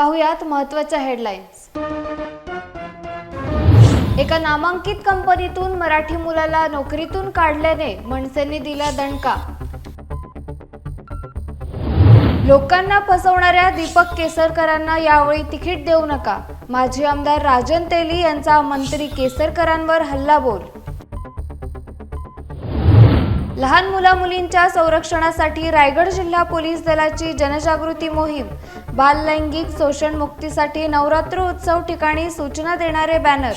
पाहुयात महत्त्वाच्या हेडलाईन्स एका नामांकित कंपनीतून मराठी मुलाला नोकरीतून काढल्याने मनसेने दिला दणका. लोकांना फसवणाऱ्या दीपक केसरकरांना यावेळी तिकीट देऊ नका. माजी आमदार राजन तेली यांचा मंत्री केसरकरांवर हल्लाबोल. लहान मुला मुलींच्या संरक्षणासाठी रायगड जिल्हा पोलीस दलाची जनजागृती मोहीम. बाल लैंगिक शोषण मुक्तीसाठी नवरात्र उत्सव ठिकाणी सूचना देणारे बॅनर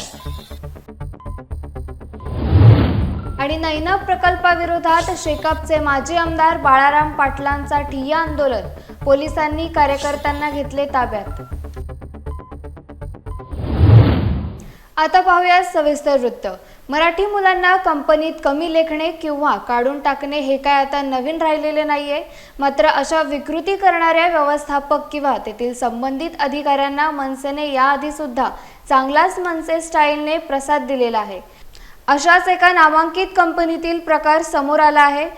आणि नैना प्रकल्पाविरोधात शेकापचे माजी आमदार बाळाराम पाटलांचा ठिय्या आंदोलन. पोलिसांनी कार्यकर्त्यांना घेतले ताब्यात. आता पाहूया सविस्तर वृत्त. मराठी मुलांना कंपनीत कमी लेखणे किंवा काढून टाकणे हे काय आता नवीन राहिलेले नाहीये? मात्र अशा विकृती करणाऱ्या व्यवस्थापक किंवा तेथील संबंधित अधिकाऱ्यांना मनसेने याआधी सुद्धा चांगलाच मनसे स्टाईलने प्रसाद दिलेला आहे. अशाच एका नामांकित कंपनीतील प्रकार समोर आला आहे.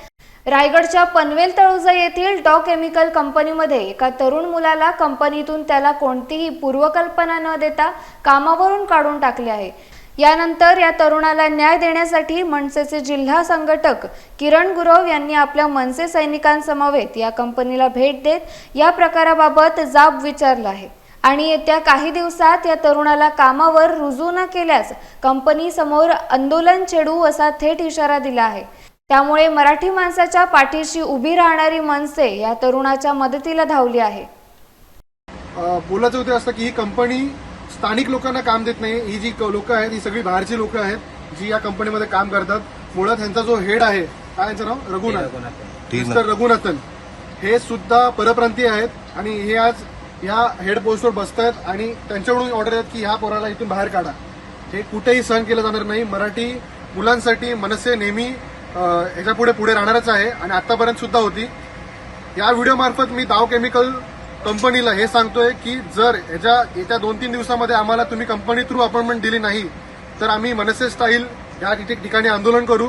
रायगडच्या पनवेल तळोजा येथील डॉ केमिकल कंपनीमध्ये एका तरुण मुलाला कंपनीतून त्याला कोणतीही पूर्वकल्पना न देता कामावरून काढून टाकले आहे. यानंतर या तरुणाला न्याय देण्यासाठी मनसेचे जिल्हा संघटक किरण गुरव यांनी आपल्या मनसे सैनिकांसमवेत या कंपनीला भेट देत या प्रकाराबाबत जाब विचारला आहे. आणि येत्या काही दिवसात या तरुणाला कामावर रुजू न केल्यास कंपनीसमोर आंदोलन छेडू असा थेट इशारा दिला आहे. त्यामुळे मराठी माणसाच्या पाठीशी उभी राहणारी मनसे या तरुणाच्या मदतीला धावली आहे. बोलायचं होतं असं की ही कंपनी स्थानिक लोकांना काम देत नाही. ही जी लोक आहेत ही सगळी बाहेरची लोक आहेत जी या कंपनीमध्ये काम करतात. मुळात ह्यांचा जो हेड आहे काय यांचं नाव? रघुनाथ. मिस्टर रघुनाथन. हे सुद्धा परप्रांतीय आहेत आणि हे आज ह्या हेड पोस्टवर बसत आहेत आणि त्यांच्याकडून ऑर्डर आहेत की ह्या पोराला इथून बाहेर काढा. हे कुठेही सहन केलं जाणार नाही. मराठी मुलांसाठी मनसे नेहमी ह्याच्या पुढे पुढे राहणारच आहे आणि आतापर्यंत सुद्धा होती. या व्हिडिओमार्फत मी दाव केमिकल कंपनीला हे सांगतोय की जर याच्या येत्या दोन तीन दिवसामध्ये आम्हाला तुम्ही कंपनी थ्रू अपॉइंटमेंट दिली नाही तर आम्ही मनसे स्टाईल या ठिकाणी आंदोलन करू.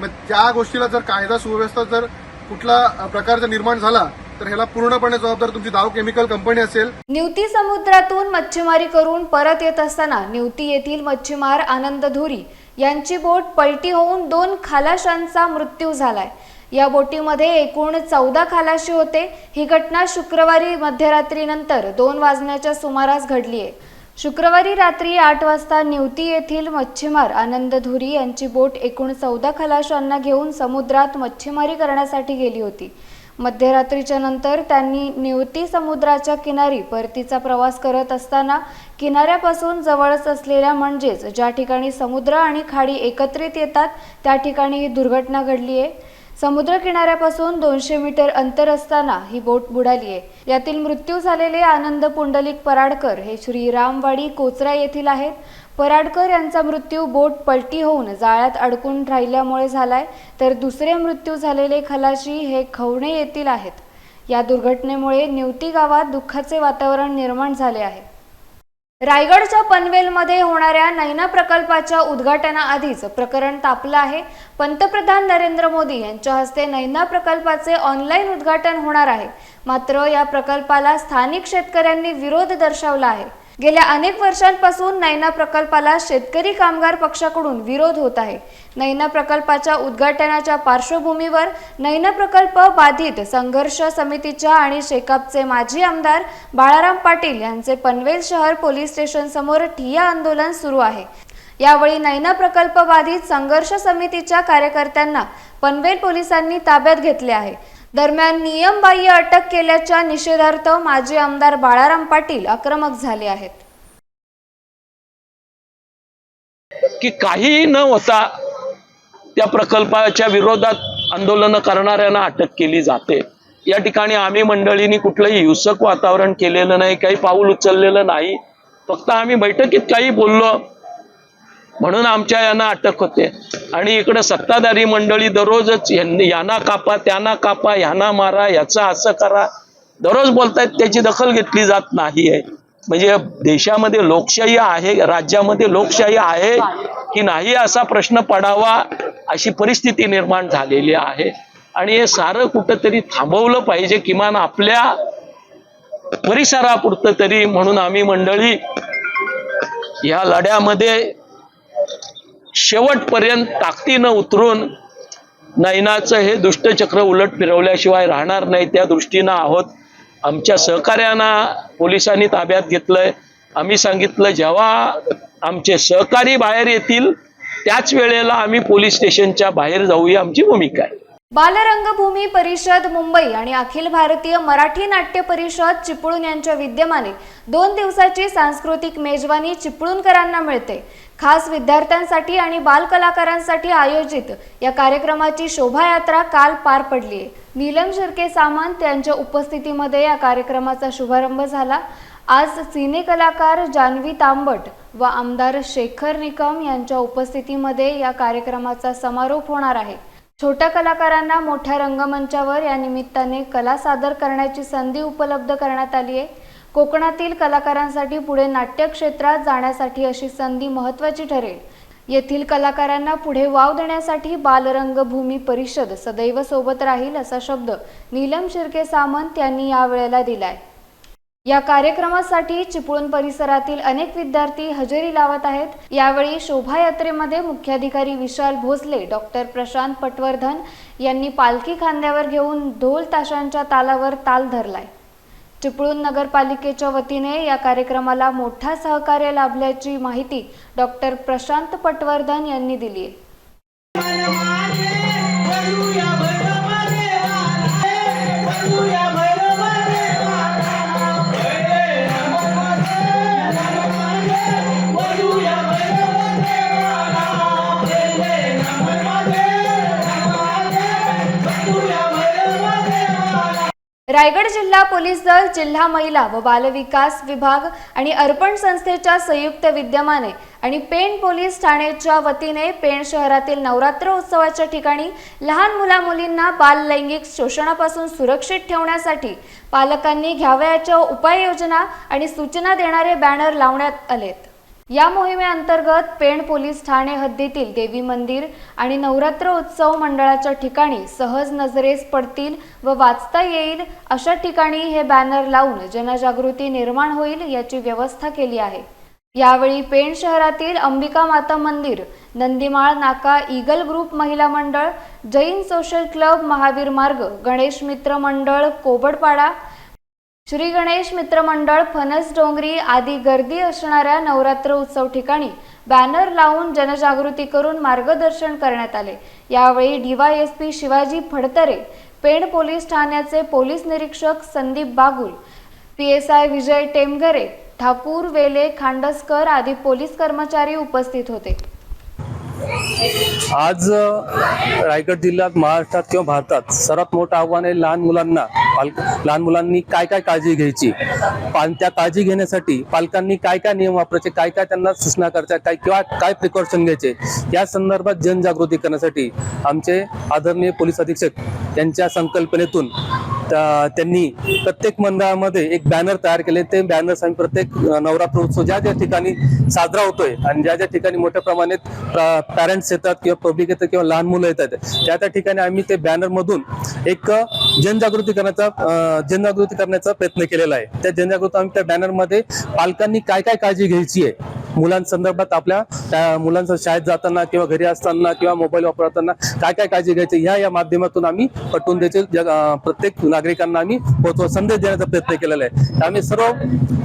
मग त्या गोष्टीला जर कायदा सुव्यवस्था जर कुठला प्रकारचा प्रकार जर निर्माण झाला तर ह्याला पूर्णपणे जबाबदार तुमची दाव केमिकल कंपनी असेल. निवती समुद्रातून मच्छीमारी करून परत येत असताना निवती येथील मच्छीमार आनंद धुरी यांची बोट पलटी होऊन दोन खालाशांचा मृत्यू झालाय. या बोटीमध्ये एकूण चौदा खालाशी होते. ही घटना शुक्रवारी मध्यरात्रीनंतर दोन वाजण्याच्या सुमारास घडली आहे शुक्रवारी रात्री आठ वाजता निवती येथील मच्छीमार आनंद धुरी यांची बोट एकूण चौदा खलाशांना घेऊन समुद्रात मच्छीमारी करण्यासाठी गेली होती. मध्यरात्रीच्या नंतर त्यांनी निवती समुद्राच्या किनारी परतीचा प्रवास करत असताना किनाऱ्यापासून जवळच असलेल्या म्हणजेच ज्या ठिकाणी समुद्र आणि खाडी एकत्रित येतात त्या ठिकाणी ही दुर्घटना घडली आहे. समुद्र किनाऱ्यापासून दोनशे मीटर अंतर असताना ही बोट बुडाली आहे. यातील मृत्यू झालेले आनंद पुंडलिक पराडकर हे श्रीरामवाडी कोचरा येथील आहेत. पराडकर यांचा मृत्यू बोट पलटी होऊन जाळ्यात अडकून राहिल्यामुळे झालाय. तर दुसरे मृत्यू झालेले खलाशी हे खवणे येथील आहेत. या दुर्घटनेमुळे निवती गावात दुःखाचे वातावरण निर्माण झाले आहे. रायगडच्या पनवेलमध्ये होणाऱ्या नैना प्रकल्पाच्या उद्घाटनाआधीच प्रकरण तापलं आहे. पंतप्रधान नरेंद्र मोदी यांच्या हस्ते नैना प्रकल्पाचे ऑनलाईन उद्घाटन होणार आहे. मात्र या प्रकल्पाला स्थानिक शेतकऱ्यांनी विरोध दर्शवला आहे. गेल्या अनेक वर्षांपासून नैना प्रकल्पाला शेतकरी कामगार पक्षाकडून विरोध होत आहे. नैना प्रकल्पाच्या उद्घाटनाच्या पार्श्वभूमीवर नैना प्रकल्प बाधित संघर्ष समितीच्या आणि शेकापचे माजी आमदार बाळाराम पाटील यांचे पनवेल शहर पोलीस स्टेशन समोर ठिया आंदोलन सुरू आहे. यावेळी नैना प्रकल्प बाधित संघर्ष समितीच्या कार्यकर्त्यांना पनवेल पोलिसांनी ताब्यात घेतले आहे. दरम्यान नियमबाह्य अटक केल्याच्या निषेधार्थ माजी आमदार बाळाराम पाटील आक्रमक झाले आहेत. की काहीही न होता त्या प्रकल्पाच्या विरोधात आंदोलन करणाऱ्यांना अटक केली जाते. या ठिकाणी आम्ही मंडळींनी कुठलंही हिंसक वातावरण केलेलं नाही काही पाऊल उचललेलं नाही. फक्त आम्ही बैठकीत काही बोललो म्हणून आमच्या यांना अटक होते. आणि इकडे सत्ताधारी मंडळी दररोजच यांना कापा त्यांना कापा यांना मारा याचं असं करा. दररोज बोलतायत त्याची दखल घेतली जात नाही आहे म्हणजे देशामध्ये लोकशाही आहे राज्यामध्ये लोकशाही आहे की नाही असा प्रश्न पडावा अशी परिस्थिती निर्माण झालेली आहे. आणि हे सारं कुठंतरी थांबवलं पाहिजे किमान आपल्या परिसरापुरतं तरी म्हणून आम्ही मंडळी या लढ्यामध्ये शेवटपर्यंत ताकदीनं उतरून नयनाचं हे दुष्टचक्र उलट फिरवल्याशिवाय राहणार नाही त्या दृष्टीनं आहोत. आमच्या सहकार्यांना पोलिसांनी ताब्यात घेतलंय. आम्ही सांगितलं जेव्हा आमचे सहकारी बाहेर येतील त्याच वेळेला आम्ही पोलीस स्टेशनच्या बाहेर जाऊ ही आमची भूमिका आहे. बालरंगभूमी परिषद मुंबई आणि अखिल भारतीय मराठी नाट्य परिषद चिपळूण यांच्या विद्यमाने दोन दिवसाची सांस्कृतिक मेजवानी चिपळूणकरांना मिळते. खास विद्यार्थ्यांसाठी आणि बालकलाकारांसाठी आयोजित या कार्यक्रमाची शोभायात्रा काल पार पडली. आहे नीलम शिर्के सामंत यांच्या उपस्थितीमध्ये या कार्यक्रमाचा शुभारंभ झाला. आज सिने कलाकार जान्हवी तांबट व आमदार शेखर निकम यांच्या उपस्थितीमध्ये या कार्यक्रमाचा समारोप होणार आहे. छोट्या कलाकारांना मोठ्या रंगमंचावर या निमित्ताने कला सादर करण्याची संधी उपलब्ध करण्यात आली आहे. कोकणातील कलाकारांसाठी पुढे नाट्य क्षेत्रात जाण्यासाठी अशी संधी महत्त्वाची ठरेल. येथील कलाकारांना पुढे वाव देण्यासाठी बालरंगभूमी परिषद सदैव सोबत राहील असा शब्द नीलम शिर्के सामंत यांनी यावेळेला दिलाय. या कार्यक्रमासाठी चिपळूण परिसरातील अनेक विद्यार्थी हजेरी लावत आहेत. यावेळी शोभायात्रेमध्ये मुख्याधिकारी विशाल भोसले डॉक्टर प्रशांत पटवर्धन यांनी पालखी खांद्यावर घेऊन ढोल ताशांच्या तालावर ताल धरलाय. चिपळूण नगरपालिकेच्या वतीने या कार्यक्रमाला मोठा सहकार्य लाभल्याची माहिती डॉक्टर प्रशांत पटवर्धन यांनी दिली आहे. रायगड जिल्हा पोलीस दल जिल्हा महिला व बालविकास विभाग आणि अर्पण संस्थेच्या संयुक्त विद्यमाने आणि पेण पोलीस ठाण्याच्या वतीने पेण शहरातील नवरात्र उत्सवाच्या ठिकाणी लहान मुला मुलींना बाल लैंगिक शोषणापासून सुरक्षित ठेवण्यासाठी पालकांनी घ्यावयाच्या उपाययोजना आणि सूचना देणारे बॅनर लावण्यात आलेत. या मोहिमेअंतर्गत पेण पोलीस ठाणे हद्दीतील देवी मंदिर आणि नवरात्र उत्सव मंडळाच्या ठिकाणी सहज नजरेस पडतील व वाचता येईल अशा ठिकाणी हे बॅनर लावून जनजागृती निर्माण होईल याची व्यवस्था केली आहे. यावेळी पेण शहरातील अंबिका माता मंदिर नंदीमाळ नाका ईगल ग्रुप महिला मंडळ जैन सोशल क्लब महावीर मार्ग गणेश मित्र मंडळ कोबडपाडा श्री गणेश मित्रमंडळ फणस डोंगरी आदी गर्दी असणाऱ्या नवरात्र उत्सव ठिकाणी बॅनर लावून जनजागृती करून मार्गदर्शन करण्यात आले. यावेळी डीवायएसपी शिवाजी फडतरे पेण पोलीस ठाण्याचे पोलीस निरीक्षक Sandeep Bagul P S I Vijay Temgare Thakur Vele Khandaskar आदी पोलीस कर्मचारी उपस्थित होते. आज रायगड जिल्ह्यात महाराष्ट्रात किंवा भारतात सर्वात मोठं आव्हान आहे लहान मुलांना पालक लहान मुलांनी काय काय काळजी घ्यायची? पाल त्या काळजी घेण्यासाठी पालकांनी काय काय नियम वापरायचे? काय काय त्यांना सूचना करायच्या? काय किंवा काय प्रिकॉशन घ्यायचे? या संदर्भात जनजागृती करण्यासाठी आमचे आदरणीय पोलीस अधीक्षक यांच्या संकल्पनेतून त्यांनी प्रत्येक मंडळामध्ये एक बॅनर तयार केले. ते बॅनर्स आम्ही प्रत्येक नवरात्र उत्सव ज्या ज्या ठिकाणी साजरा होतोय आणि ज्या ज्या ठिकाणी मोठ्या प्रमाणात पॅरेंट्स येतात किंवा पब्लिक येतात किंवा लहान मुलं येतात त्या त्या ठिकाणी आम्ही ते बॅनर मधून एक जनजागृती करण्याचा जनजागृती करण्याचा प्रयत्न केलेला आहे. त्या जनजागृती आम्ही त्या बॅनरमध्ये पालकांनी काय काय काळजी घ्यायची आहे? मुलांसंदर्भात आपल्या त्या मुलांचं शाळेत जाताना किंवा घरी असताना किंवा मोबाईल वापरताना काय काय काळजी घ्यायची ह्या या माध्यमातून आम्ही पटवून द्यायचे प्रत्येक नागरिकांना आम्ही पोहोचवा संदेश देण्याचा प्रयत्न केलेला आहे. आम्ही सर्व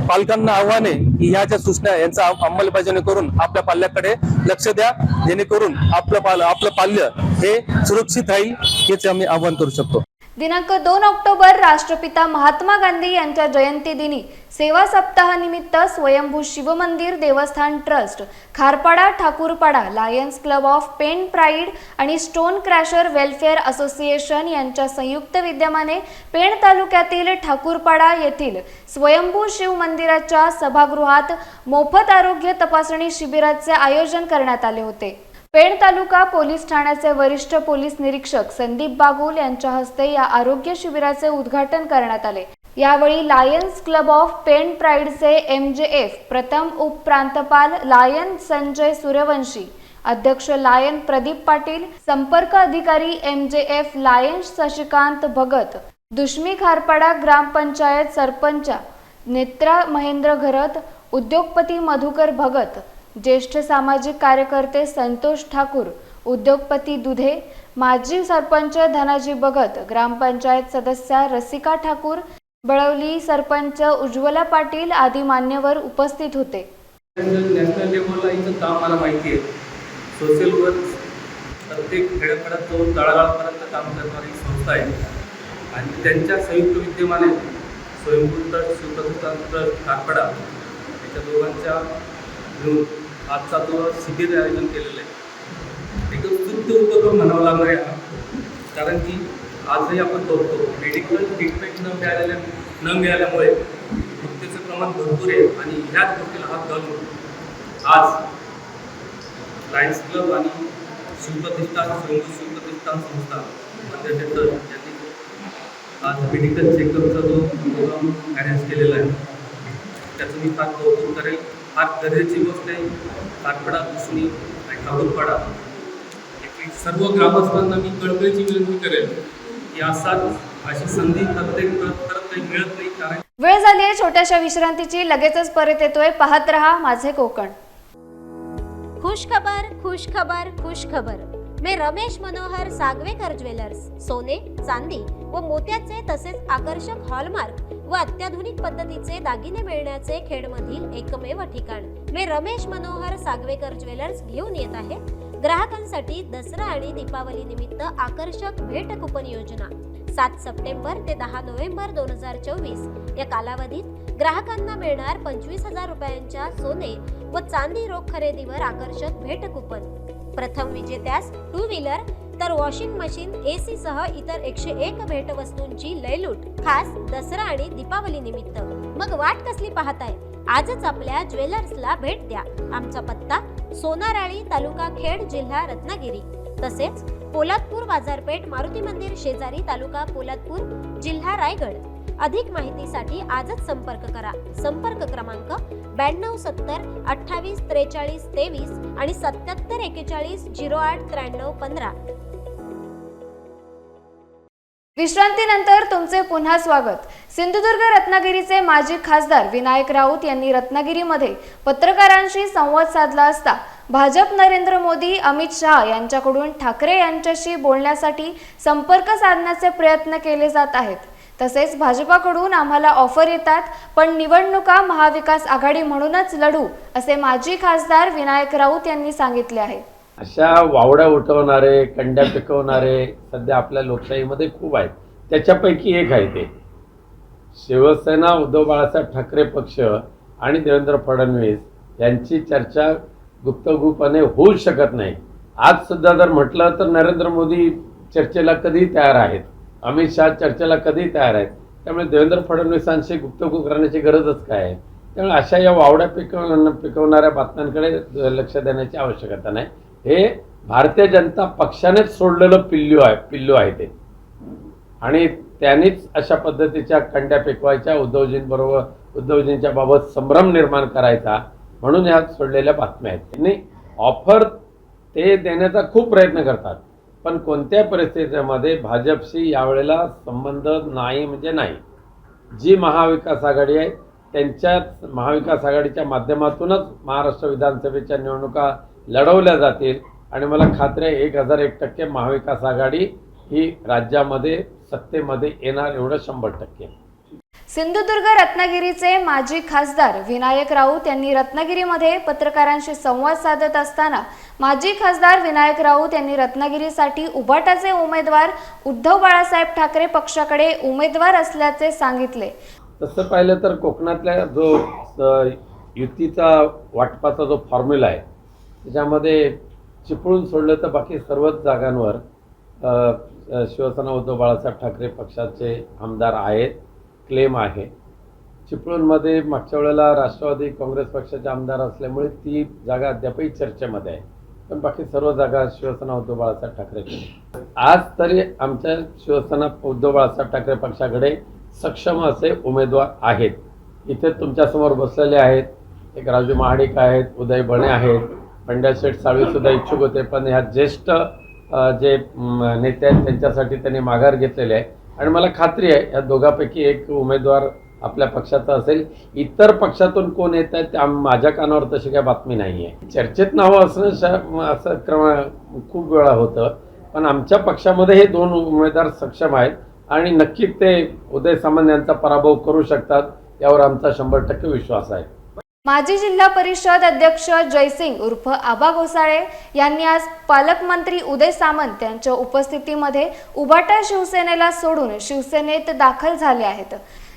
पालकांना आव्हान आहे की ह्या ज्या सूचना यांचा अंमलबजावणी करून आपल्या पाल्याकडे लक्ष द्या. जेणेकरून आपलं पाल आपलं पाल्य हे सुरक्षित राहील हेच आम्ही आव्हान करू शकतो. दिनांक दोन ऑक्टोबर राष्ट्रपिता महात्मा गांधी यांच्या जयंती दिनी सेवा सप्ताहानिमित्त स्वयंभू शिवमंदिर देवस्थान trust Kharpada Thakurpada lions club of Pen pride आणि स्टोन क्रॅशर वेलफेअर असोसिएशन यांच्या संयुक्त विद्यमाने पेण तालुक्यातील ठाकूरपाडा येथील स्वयंभू शिव मंदिराच्या सभागृहात मोफत आरोग्य तपासणी शिबिराचे आयोजन करण्यात आले होते. पेण तालुका पोलीस ठाण्याचे वरिष्ठ पोलीस निरीक्षक संदीप बागुल यांच्या हस्ते या आरोग्य शिबिराचे उद्घाटन करण्यात आले. यावेळी लायन्स क्लब ऑफ पेण प्राईडचे एम जे एफ प्रथम उपप्रांतपाल लायन संजय सूर्यवंशी अध्यक्ष लायन प्रदीप पाटील संपर्क अधिकारी M J F lion Shashikant Bhagat दुष्मी Kharpada ग्रामपंचायत सरपंच नेत्रा महेंद्र घरत उद्योगपती मधुकर भगत ज्येष्ठ सामाजिक कार्यकर्ते संतोष ठाकूर उद्योगपती दुधे माजी सरपंच धनाजी भगत ग्रामपंचायत सदस्या रसिका ठाकूर बळवली सरपंच उज्ज्वला पाटील आदी मान्यवर उपस्थित होते. नॅशनल लेवलला इथं काम मला माहिती आहे. सोशल वर्क प्रत्येक खेड्यापाड्यात जाऊन तळागाळापर्यंत काम करणारी संस्था आहे. आणि त्यांच्या संयुक्त विद्यमाने स्वयंभू ट्रस्ट शिवप्रतिष्ठान ट्रस्ट कारपडा याच्या दोघांच्या मिळून आजचा तो शिबिर आयोजन केलेलं आहे. एकदम स्तुत्य उपक्रम म्हणावा लागणार आहे कारण की आजही आपण बघतो मेडिकल ट्रीटमेंट न मिळालेल्या न मिळाल्यामुळे मृत्यूचं प्रमाण भरपूर आहे आणि ह्याच गोष्टीला हात घालून आज लायन्स क्लब आणि शिवप्रतिष्ठान स्वयंभू शिवप्रतिष्ठान संस्था मंदिराचे तर यांनी आज मेडिकल चेकअपचा जो प्रोग्राम अरेंज केलेला आहे त्याचं मी फार कौतुक करेल. फार गरजेची गोष्ट आहे. काठपाडा दुसणी आणि ठाकूरपाडा सर्व ग्रामस्थांना मी कळकळीची विनंती करेल की असाच अशी संधी प्रत्येक परत परत काही मिळत नाही कारण वेळ झाली आहे छोट्याशा विश्रांतीची. लगेचच परत येतोय. पाहत रहा माझे कोकण. खुश खबर खुश खबर खुश खबर. मी रमेश मनोहर सागवेकर ज्वेलर्स सोने चांदी व मोत्याचे तसेच आकर्षक हॉलमार्क व अत्याधुनिक पद्धतीचे दागिने मिळण्याचे खेडमधील एकमेव ठिकाण. मी रमेश मनोहर सागवेकर ज्वेलर्स घेऊन येत आहे. ग्राहकांसाठी दसरा आणि दीपावली निमित्त आकर्षक भेट कुपन योजना. सात सप्टेंबर ते दहा नोव्हेंबर दोन हजार चोवीस. या कालावधीत ग्राहकांना मिळणार पंचवीस हजार रुपयांच्या सोने व चांदी रोख खरेदीवर आकर्षक भेट कुपन. प्रथम विजेत्यास टू व्हीलर तर वॉशिंग मशीन एसी सह इतर एकशे एक भेटवस्तूंची लयलूट खास दसरा आणि दीपावली निमित्त. मग वाट कसली पाहताय? आजच आपल्या ज्वेलर्सला भेट द्या. आमचा पत्ता सोनाराळी तालुका खेड जिल्हा रत्नागिरी. तसेच पोलादपूर बाजारपेठ मारुती मंदिर शेजारी तालुका पोलादपूर जिल्हा रायगड. अधिक माहितीसाठी आजच संपर्क करा. संपर्क क्रमांक ब्याण्णव सत्तर अठ्ठावीस त्रेचाळीस तेवीस आणि सत्याहत्तर एकेचाळीस झिरो आठ त्र्याण्णव पंधरा. विश्रांतीनंतर तुमचे पुन्हा स्वागत. सिंधुदुर्ग रत्नागिरीचे माजी खासदार विनायक राऊत यांनी रत्नागिरीमध्ये पत्रकारांशी संवाद साधला असता भाजप नरेंद्र मोदी अमित शहा यांच्याकडून ठाकरे यांच्याशी बोलण्यासाठी संपर्क साधण्याचे प्रयत्न केले जात आहेत. तसेच भाजपाकडून आम्हाला ऑफर येतात पण निवडणुका महाविकास आघाडी म्हणूनच लढू असे माजी खासदार विनायक राऊत यांनी सांगितले आहे. अशा वावड्या उठवणारे कंड्या पिकवणारे सध्या आपल्या लोकशाहीमध्ये खूप आहेत. त्याच्यापैकी एक आहे ते. शिवसेना उद्धव बाळासाहेब ठाकरे पक्ष आणि देवेंद्र फडणवीस यांची चर्चा गुप्तगुप्तपणे होऊ शकत नाही. आज सुद्धा जर म्हटलं तर नरेंद्र मोदी चर्चेला कधी तयार आहेत. अमित शहा चर्चेला कधी तयार आहेत. त्यामुळे देवेंद्र फडणवीसांशी गुप्तगुप करण्याची गरजच काय आहे? त्यामुळे अशा या वावड्या पिकव पिकवणाऱ्या बातम्यांकडे लक्ष देण्याची आवश्यकता नाही. हे भारतीय जनता पक्षानेच सोडलेलं पिल्लू आहे पिल्लू आहे ते. आणि त्यांनीच अशा पद्धतीच्या कंड्या पिकवायच्या उद्धवजींबरोबर उद्धवजींच्या बाबत संभ्रम निर्माण करायचा म्हणून ह्या सोडलेल्या बातम्या आहेत. त्यांनी ऑफर ते देण्याचा खूप प्रयत्न करतात. पण कोणत्या परिस्थितीमध्ये भाजपशी यावेळेला संबंध नाही म्हणजे नाही. जी महाविकास आघाडी आहे त्यांच्याच महाविकास आघाडीच्या माध्यमातूनच महाराष्ट्र विधानसभेच्या निवडणुका लढवल्या जातील. आणि मला खात्री आहे एक हजार एक टक्के महाविकास आघाडी ही राज्यामध्ये सत्तेमध्ये येणार एवढं शंभर टक्के. सिंधुदुर्ग रत्नागिरीचे माजी खासदार विनायक राऊत यांनी रत्नागिरीमध्ये पत्रकारांशी संवाद साधत असताना माजी खासदार विनायक राऊत यांनी रत्नागिरीसाठी उभाटाचे उमेदवार उद्धव बाळासाहेब ठाकरे पक्षाकडे उमेदवार असल्याचे सांगितले. तसं पाहिलं तर कोकणातल्या जो युतीचा वाटपाचा जो फॉर्म्युला आहे त्याच्यामध्ये चिपळून सोडलं तर बाकी सर्वच जागांवर शिवसेना उद्धव बाळासाहेब ठाकरे पक्षाचे आमदार आहेत. क्लेम आहे. चिपळूणमध्ये मागच्या वेळेला राष्ट्रवादी काँग्रेस पक्षाचे आमदार असल्यामुळे ती जागा अद्यापही चर्चेमध्ये आहे. पण बाकी सर्व जागा शिवसेना उद्धव बाळासाहेब ठाकरे आज तरी आमच्या शिवसेना उद्धव बाळासाहेब ठाकरे पक्षाकडे सक्षम असे उमेदवार आहेत. इथे तुमच्यासमोर बसलेले आहेत. एक राजू महाडिक आहेत उदय बणे आहेत पंड्या शेठ साळवी सुद्धा इच्छुक होते पण ह्या ज्येष्ठ जे नेते आहेत त्यांच्यासाठी त्यांनी माघार घेतलेले आहे. आणि मला खात्री आहे या दोघांपैकी एक उमेदवार आपल्या पक्षाचा असेल. इतर पक्षातून कोण येत आहेत त्या माझ्या कानावर तशी काही बातमी नाही आहे चर्चेत नावं असणं असं क्रम खूप वेळा होतं. पण आमच्या पक्षामध्ये हे दोन उमेदवार सक्षम आहेत आणि नक्की ते उदय सामंत यांचा पराभव करू शकतात यावर आमचा शंभर टक्के विश्वास आहे. माजी जिल्हा परिषद अध्यक्ष जयसिंग उर्फ आबा घोसाळे यांनी आज पालकमंत्री उदय सामंत यांच्या उपस्थितीमध्ये उभाटा शिवसेनेला सोडून शिवसेनेत दाखल झाले आहेत.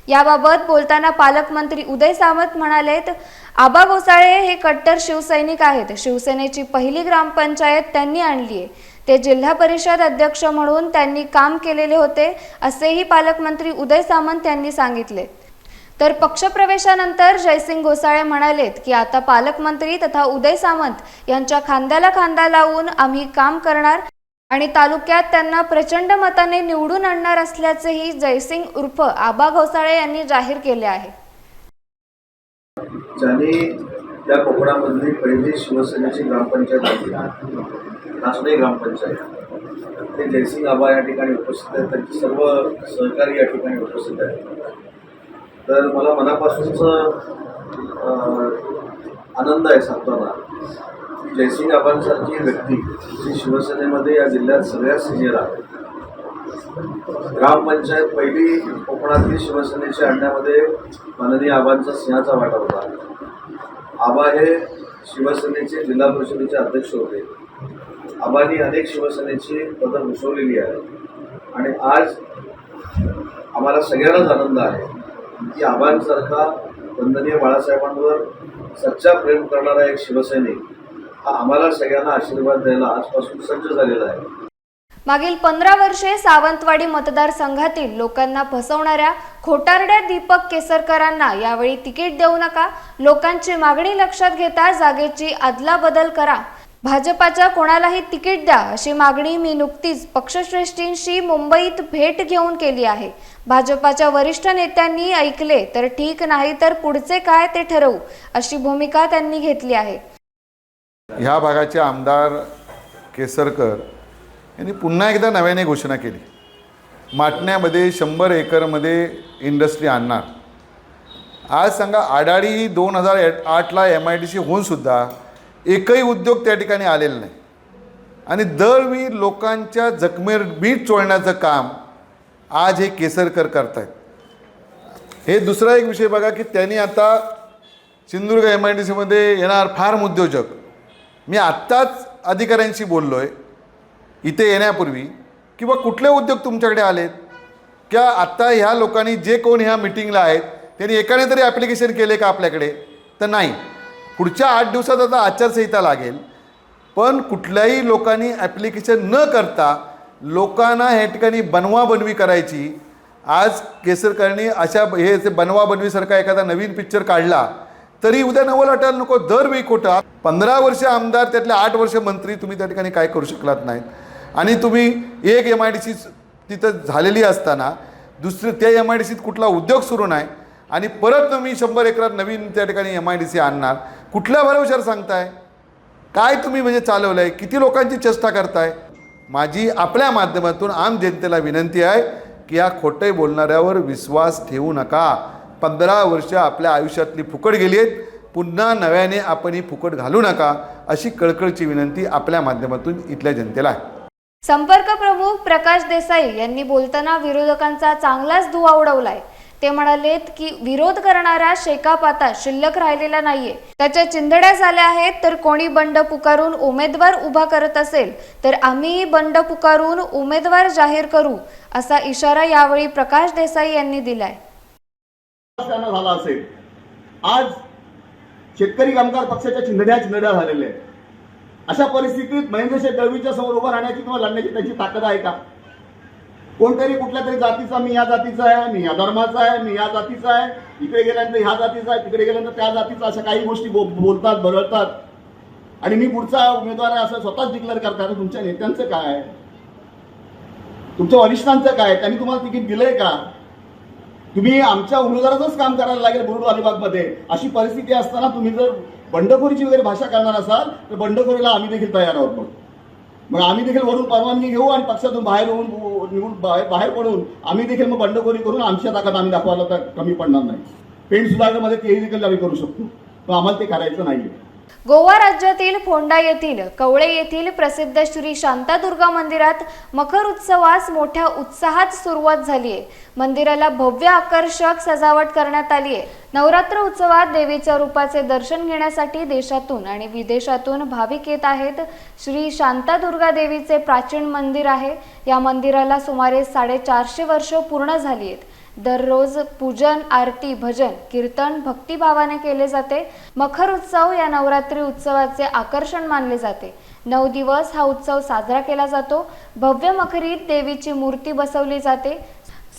याबाबत बोलताना पालकमंत्री उदय सामंत म्हणालेत आबा घोसाळे हे कट्टर शिवसैनिक आहेत. शिवसेनेची पहिली ग्रामपंचायत त्यांनी आणली आहे. ते जिल्हा परिषद अध्यक्ष म्हणून त्यांनी काम केलेले होते असेही पालकमंत्री उदय सामंत यांनी सांगितले. तर पक्षप्रवेशानंतर जयसिंग घोसाळे म्हणालेत की आता पालकमंत्री तथा उदय सामंत यांच्या खांद्याला खांदा लावून आम्ही काम करणार आणि तालुक्यात त्यांना प्रचंड मताने निवडून आणणार असल्याचेही जयसिंग उर्फ आबा घोसाळे यांनी जाहीर केले आहे. ज्याने त्या कोकणामधली पहिली शिवसेनेची ग्रामपंचायत होती नाचणे ग्रामपंचायत. ते जयसिंग आबा या ठिकाणी उपस्थित आहेत त्यांचे सर्व सहकारी या ठिकाणी उपस्थित आहेत. तर मला मनापासूनच आनंद आहे सांगताना. की जयसिंग आबांसारखी व्यक्ती जी शिवसेनेमध्ये या जिल्ह्यात सगळ्यात सिनियर आहे. ग्रामपंचायत पहिली कोकणातली शिवसेनेची आणण्यामध्ये माननीय आबांचा सिंहाचा वाटा होता. आबा हे शिवसेनेचे जिल्हा परिषदेचे अध्यक्ष होते. आबांनी अनेक शिवसेनेची पदं घुसवलेली आहेत. आणि आज आम्हाला सगळ्यांनाच आनंद आहे. की आबांसारखा वंदनीय बाळासाहेबांवर सच्चा प्रेम करणारा एक शिवसैनिक हा आम्हाला सगळ्यांना आशीर्वाद द्यायला आजपासून सज्ज झालेला आहे. मागील पंधरा वर्षे सावंतवाडी मतदारसंघातील लोकांना फसवणाऱ्या खोटारड्या दीपक केसरकरांना यावेळी तिकीट देऊ नका. लोकांची मागणी लक्षात घेता जागेची अदलाबदल करा. भाजपाच्या कोणालाही तिकीट द्या अशी मागणी मी नुकतीच पक्षश्रेष्ठींशी मुंबईत भेट घेऊन केली आहे. भाजपाच्या वरिष्ठ नेत्यांनी ऐकले तर ठीक नाही तर पुढचे काय ते ठरवू अशी भूमिका त्यांनी घेतली आहे. ह्या भागाचे आमदार केसरकर यांनी पुन्हा एकदा नव्याने घोषणा केली. माटण्यामध्ये शंभर एकरमध्ये इंडस्ट्री आणणार. आज सांगा आडाडी दोन हजार आठला एम आय डी सी होऊनसुद्धा एकही उद्योग त्या ठिकाणी आलेला नाही. आणि दरवी लोकांच्या जखमेवर मीठ चोळण्याचं काम आज हे केसरकर करतायत. हे दुसरा एक विषय बघा की त्यांनी आता सिंधुदुर्ग एम आय डी सीमध्ये येणार फार्म उद्योजक. मी आत्ताच अधिकाऱ्यांशी बोललो आहे इथे येण्यापूर्वी किंवा कुठले उद्योग तुमच्याकडे आलेत? किंवा आत्ता ह्या लोकांनी जे कोण ह्या मिटिंगला आहेत त्यांनी एकाने तरी ॲप्लिकेशन केले का आपल्याकडे? तर नाही. पुढच्या आठ दिवसात आता आचारसंहिता लागेल. पण कुठल्याही लोकांनी ॲप्लिकेशन न करता लोकांना ह्या ठिकाणी बनवाबनवी करायची. आज केसरकरणी अशा हे जे बनवाबनवीसारखा एखादा नवीन पिक्चर काढला तरी उद्या नवल वाटायला नको दरवेळी खोटा. पंधरा वर्ष आमदार त्यातले आठ वर्ष मंत्री तुम्ही त्या ठिकाणी काय करू शकलात नाहीत. आणि तुम्ही एक एम आय डी सी तिथं झालेली असताना दुसरं त्या एम आय डी सीत कुठला उद्योग सुरू नाही. आणि परत तुम्ही शंभर एकरात नवीन त्या ठिकाणी एम आय डी सी आणणार. कुठल्या भरवशावर सांगताय? काय तुम्ही म्हणजे चालवलं आहे किती लोकांची चेष्टा करताय? माझी आपल्या माध्यमातून आम जनतेला विनंती आहे की या खोटे बोलणाऱ्यावर विश्वास ठेवू नका. पंधरा वर्ष आपल्या आयुष्यातली फुकट गेली आहेत. पुन्हा नव्याने आपण ही फुकट घालू नका अशी कळकळची विनंती आपल्या माध्यमातून इथल्या जनतेला आहे. संपर्क प्रमुख प्रकाश देसाई यांनी बोलताना विरोधकांचा चांगलाच धुवा उडवलाय. ते म्हणालेत की विरोध करणाऱ्या शेकाप आता शिल्लक राहिलेला नाहीये. त्याच्या चिंधड्या झाल्या आहेत तर कोणी बंड पुकारून उमेदवार उभा करत असेल तर आम्हीही बंड पुकारून उमेदवार जाहीर करू असा इशारा यावेळी प्रकाश देसाई यांनी दिलाय. झाला असेल. आज शेतकरी कामगार पक्षाच्या चिंधड्या चिंधड्या झालेल्या आहेत. अशा परिस्थितीत महेंद्र शेठ दळवीच्या समोर उभं राहण्याची किंवा लढण्याची त्यांची ताकद आहे का? कोणतरी कुठल्या तरी जातीचा मी या जातीचा आहे मी या धर्माचा आहे मी या जातीचा आहे. इकडे गेल्यानंतर ह्या जातीचा आहे तिकडे गेल्यानंतर त्या जातीचा अशा काही गोष्टी बो- बोलतात बरळतात. आणि मी पुढचा उमेदवार आहे असं स्वतःच डिक्लेअर करतात. तुमच्या नेत्यांचं काय आहे? तुमच्या वरिष्ठांचं काय त्यांनी तुम्हाला तिकीट दिलंय का? तुम्ही आमच्या उमेदवाराचंच काम करायला लागेल बुरुड अलिबागमध्ये अशी परिस्थिती असताना तुम्ही जर बंडखोरीची वगैरे भाषा करणार असाल तर बंडखोरीला आम्ही देखील तयार आहोत मग आम्ही देखील वरून परवानगी घेऊ आणि पक्षातून बाहेर होऊन निवडून बाहेर बाहेर पडून आम्ही देखील मग बंडखोरी करून आमच्या ताकद आम्ही दाखवायला तर कमी पडणार नाही. पेंट सुधारण्यामध्ये तेही देखील आम्ही करू शकतो. पण आम्हाला ते करायचं नाहीये. गोवा राज्यातील फोंडा येथील कवळे येथील प्रसिद्ध श्री शांतादुर्गा मंदिरात मकर उत्सवास मोठ्या उत्साहात सुरुवात झाली आहे. मंदिराला भव्य आकर्षक सजावट करण्यात आली आहे. नवरात्र उत्सवात देवीच्या रूपाचे दर्शन घेण्यासाठी देशातून आणि विदेशातून भाविक येत आहेत. श्री शांतादुर्गा देवीचे प्राचीन मंदिर आहे. या मंदिराला सुमारे साडेचारशे वर्ष पूर्ण झाली आहेत. दररोज पूजन आरती भजन कीर्तन भक्तिभावाने केले जाते. मखर उत्सव या नवरात्री उत्सवाचे आकर्षण मानले जाते. नऊ दिवस हा उत्सव साजरा केला जातो. भव्य मखरीत देवीची मूर्ती बसवली जाते.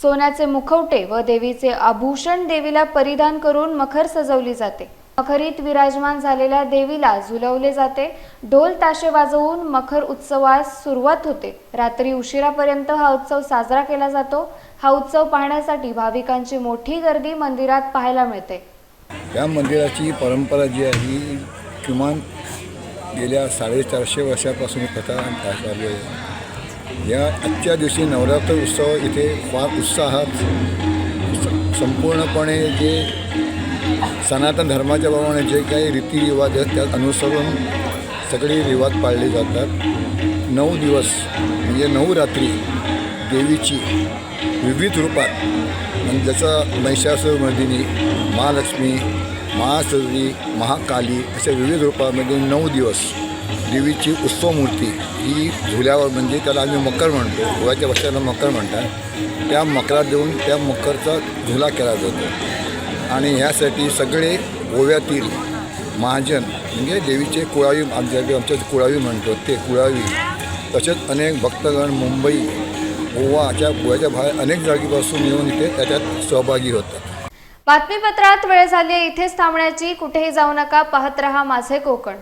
सोन्याचे मुखवटे व देवीचे आभूषण देवीला परिधान करून मखर सजवली जाते. मखरीत विराजमान झालेल्या देवीला झुलवले जाते. ढोल ताशे वाजवून मखर उत्सवास सुरुवात होते. रात्री उशिरापर्यंत हा उत्सव साजरा केला जातो. हा उत्सव पाहण्यासाठी भाविकांची मोठी गर्दी मंदिरात पाहायला मिळते. या मंदिराची परंपरा जी आहे ही किमान गेल्या साडेचारशे वर्षापासून कथा चालू आहे. या आजच्या दिवशी नवरात्र उत्सव इथे फार उत्साहात संपूर्णपणे जे सनातन धर्माच्या प्रमाणे जे काही रीतिरिवाज आहेत त्यात अनुसरून सगळे रिवाज पाळले जातात. नऊ दिवस म्हणजे नऊ रात्री देवीची विविध रूपात म्हणजे जसं महिषासुरमर्दिनी महालक्ष्मी महासुरी महाकाली अशा विविध रूपामध्ये नऊ दिवस देवीची उत्सव मूर्ती ही झुल्यावर म्हणजे त्याला आम्ही मकर म्हणतो. गोव्याच्या भाषेला मकर म्हणतात. त्या मकरात देऊन त्या मकरचा झुला केला जातो. आणि ह्यासाठी सगळे गोव्यातील महाजन म्हणजे देवीचे कुळावी आमच्या आमच्या कुळावी म्हणतो ते कुळावी तसेच अनेक भक्तगण मुंबई गोवाच्या गोव्याच्या बाहेर अनेक जागेपासून येऊन इथे त्याच्यात सहभागी होतात. बातमीपत्रात वेळ झाली आहे इथेच थांबण्याची. कुठेही जाऊ नका पाहत रहा माझे कोकण.